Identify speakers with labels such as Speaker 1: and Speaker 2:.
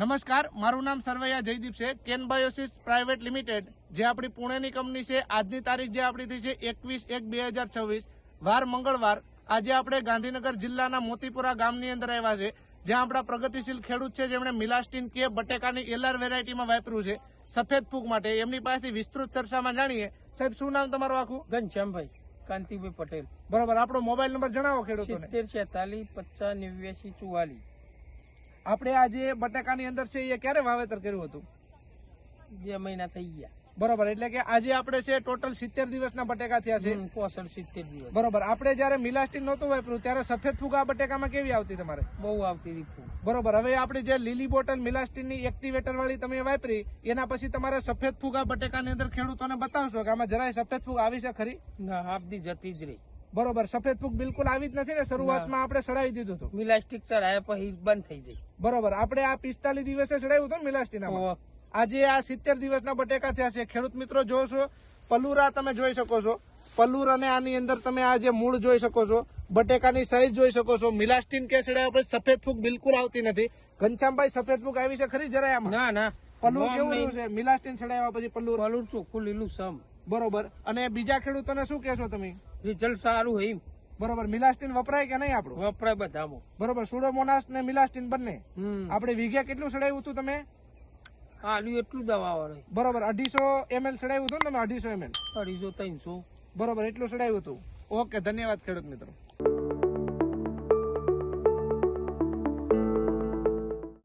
Speaker 1: નમસ્કાર મારું નામ સરવૈયા જયદીપ છે કેન બાયોસિસ પ્રાઇવેટ લિમિટેડ. જે આપણી પુણેની કંપની છે આજની તારીખ જે આપણી થઈ છે એકવીસ એક બે હજાર છવ્વીસ. વાર મંગળવાર આજે આપણે ગાંધીનગર જિલ્લાના મોતીપુરા ગામની અંદર આવ્યા છે જ્યાં આપણા પ્રગતિશીલ ખેડૂત છે જેમણે મિલાસ્ટીન કે બટેકાની એલઆર વેરાયટીમાં વાપર્યું છે સફેદ ફૂગ માટે. એમની પાસેથી વિસ્તૃત ચર્ચામાં જાણીએ. સાહેબ શું નામ તમારું આખું?
Speaker 2: ઘનશ્યામભાઈ કાંતિભાઈ પટેલ.
Speaker 1: બરોબર આપણો મોબાઈલ નંબર જણાવો ખેડૂતોને.
Speaker 2: સિત્તેર છેતાલીસ પચાસ નેવ્યાસી ચુવાલીસ.
Speaker 1: આપણે આજે બટાકાની અંદર છે એ ક્યારે વાવેતર કર્યું હતું?
Speaker 2: બે મહિના થઈ ગયા.
Speaker 1: બરોબર એટલે કે આજે આપણે છે ટોટલ સિત્તેર દિવસના બટેકા થયા છે.
Speaker 2: પોસઠ સિત્તેર દિવસ.
Speaker 1: બરોબર આપણે જયારે મિલાસ્ટીન નહોતું વાપર્યું ત્યારે સફેદ ફૂગ આ બટેકામાં કેવી આવતી તમારે?
Speaker 2: બહુ આવતી હતી
Speaker 1: બરોબર હવે આપણે જે લીલી બોટલ મિલાસ્ટીનની એક્ટિવેટર વાળી તમે વાપરી એના પછી તમારે સફેદ ફૂગ આ બટેકાની અંદર ખેડૂતોને બતાવશો કે આમાં જરાય સફેદ ફૂગ આવી છે ખરી?
Speaker 2: ના હાફદી જતી જ રહી.
Speaker 1: બરોબર સફેદ ફૂગ બિલકુલ આવી જ નથી ને શરૂઆતમાં આપણે સડાવી દીધું હતું.
Speaker 2: મિલાસ્ટિક ચડાયા પછી બંધ થઈ જાય
Speaker 1: બરોબર. આપણે આ પિસ્તાલીસ દિવસે ચડાવ્યું હતું ને આજે આ સિત્તેર દિવસના બટેકા થયા છે. ખેડૂત મિત્રો જોશો. પલુરા તમે જોઈ શકો છો. પલુર અને આની અંદર તમે આ જે મૂળ જોઈ શકો છો બટેકાની સાઈઝ જોઈ શકો છો. મિલાસ્ટીન કે ચડાવ્યા પછી સફેદ ફૂગ બિલકુલ આવતી નથી. ઘનશ્યામભાઈ સફેદ ફૂગ આવી છે ખરી જરાય આમ?
Speaker 2: ના ના.
Speaker 1: પલ્લુર કેવું. રહ્યું છે? મિલાસ્ટીન ચડાવ્યા પછી પલ્લુર
Speaker 2: પલુર ચોખ્ખું લીલું સમ.
Speaker 1: બરોબર. અને બીજા ખેડૂતોને શું કહેશો તમે?
Speaker 2: રિઝલ્ટ સારું હોય.
Speaker 1: બરોબર મિલાસ્ટીન વપરાય કે નહીં આપણું?
Speaker 2: વપરાય બધામાં.
Speaker 1: બરોબર સુડોમોનાસ ને મિલાસ્ટીન બંને.
Speaker 2: આપડે
Speaker 1: આપણે વીઘે કેટલું સડાયું હતું તમે?
Speaker 2: આલુ એટલું દવા વાળે
Speaker 1: બરોબર અઢીસો એમએલ છડાવ્યું હતું ને તમે અઢીસો એમએલ?
Speaker 2: અઢીસો ત્રણસો.
Speaker 1: બરોબર એટલું સડાયું હતું. ઓકે ધન્યવાદ ખેડૂત મિત્રો.